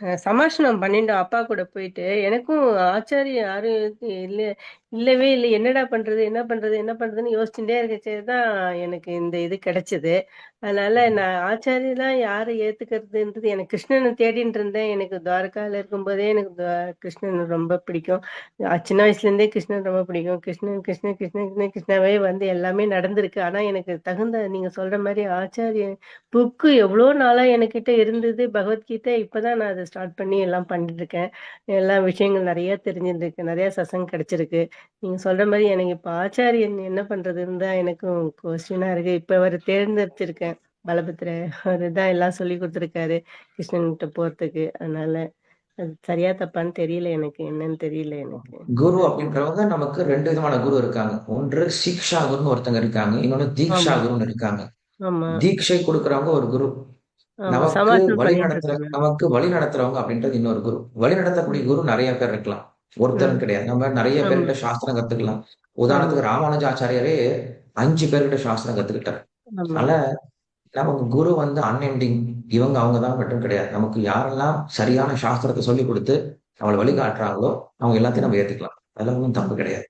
அ சமாஷணம் பண்ணிட்டோம் அப்பா கூட போயிட்டு. எனக்கும் ஆச்சாரியம் யாரும் இல்ல இல்லவே இல்ல. என்னடா பண்றது? என்ன பண்றது? என்ன பண்றதுன்னு யோசிச்சுட்டே இருக்கச்சே தான் எனக்கு இந்த இது கிடைச்சது. அதனால. நான் ஆச்சாரியலாம் யார ஏத்துக்கிறதுன்றது எனக்கு கிருஷ்ணன தேடின்ட்டு இருந்தேன். எனக்கு துவாரகால இருக்கும்போதே எனக்கு கிருஷ்ணன் ரொம்ப பிடிக்கும். சின்ன வயசுலேருந்தே கிருஷ்ணன் ரொம்ப பிடிக்கும். கிருஷ்ணன், கிருஷ்ணன், கிருஷ்ணன், கிருஷ்ணன், கிருஷ்ணாவே வந்து எல்லாமே நடந்திருக்கு. ஆனா எனக்கு தகுந்த நீங்க சொல்ற மாரி ஆச்சாரியன் புக்கு எவ்வளோ நாளா என்கிட்ட இருந்தது. பகவத்கீதை இப்பதான் நான் அத ஸ்டார்ட் பண்ணி எல்லாம் பண்ணிட்டுருக்கேன். எல்லா விஷயங்கள் நெறைய தெரிஞ்சிருக்கு. நெறைய சத்சங்கம் கிடைச்சிருக்கு. நீங்க சொல்ற மாரி எனக்கு இப்ப ஆச்சாரியன் என்ன பண்றதுன்னு தான் எனக்கும் கொஸ்டினா இருக்கு. இப்ப அவர தேர்ந்தெடுத்திருக்கேன். பலபத்திர அவரு தான் எல்லாம் சொல்லிக் குடுத்துருக்காரு. கிருஷ்ணன்ட்ட போறதுக்கு. அதனால அது சரியா தப்பான்னு தெரியல எனக்கு. என்னன்னு தெரியல எனக்கு. குரு அப்படின்றவங்க நமக்கு 2 விதமான குரு இருக்காங்க. ஒன்று சீக்ஷா குருன்னு ஒருத்தங்க இருக்காங்க. இன்னொன்னு தீக்ஷா குருன்னு இருக்காங்க. தீட்சை குடுக்குறவங்க ஒரு குரு. நமக்கு வழி நடத்துற. நமக்கு வழி நடத்துறவங்க அப்படின்றது இன்னொரு குரு. வழி நடத்தக்கூடிய குரு நெறைய பேர் இருக்கலாம். ஒருத்தர்ன்னு ம். கிடையாது. நம்ம நெறைய பேர்கிட்ட சாஸ்திரம் கத்துக்கலாம். உதாரணத்துக்கு ராமானுஜாச்சாரியாரே 5 பேர்கிட்ட சாஸ்திரம் கத்துக்கிட்டார். அதனால நமக்கு குரு வந்து அன்எண்டிங். இவங்க அவங்க தான் மட்டும் கிடையாது. நமக்கு யாரெல்லாம் சரியான சாஸ்திரத்த சொல்லிக் குடுத்து, நம்மள வழிகாட்டுறாங்களோ, அவங்க எல்லாத்தையும் நம்ம ஏத்துக்கலாம். அதுல ஒண்ணும் தப்பு கிடையாது.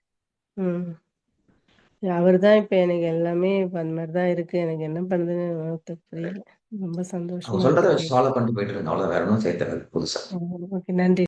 ம். அவரு தான் இப்ப எனக்கு எல்லாமே இப்ப அந்த மாரி தான் இருக்கு. எனக்கு என்ன பண்றதுன்னு ஒண்ணும் புரியல. ரொம்ப அவங்க சந்தோஷமா சொல்றத இருக்கு வச்சு. ஃபாலோ பண்ணிட்டு. வேற ஒண்ணும் தேவையில்ல புதுசா. ஓகே. நன்றி.